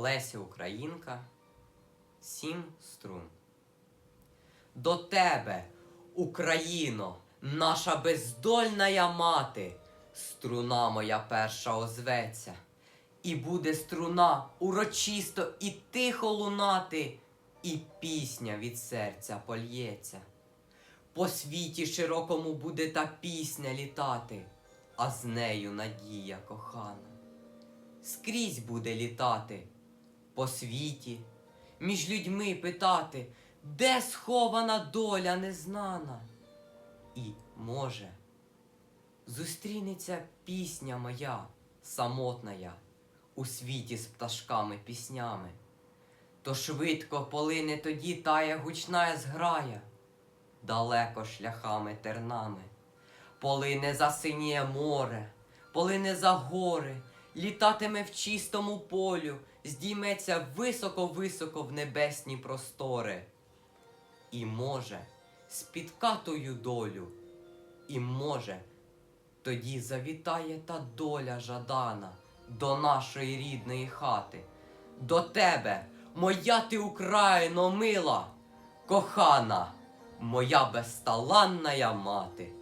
Леся Українка, сім струн. До тебе, Україно, наша бездольна мати, струна моя перша озветься, і буде струна урочисто і тихо лунати, і пісня від серця польється. По світі широкому буде та пісня літати, а з нею надія кохана. Скрізь буде літати по світі, між людьми питати, де схована доля незнана. І, може, зустрінеться пісня моя, самотна у світі з пташками піснями. То швидко полине тоді тая гучна зграя, далеко шляхами тернами. Полине за синє море, полине за гори, літатиме в чистому полю, здійметься високо-високо в небесні простори. І може, спітка тою долю, і може, тоді завітає та доля жадана до нашої рідної хати, до тебе, моя ти Україно мила, кохана, моя безталанна мати.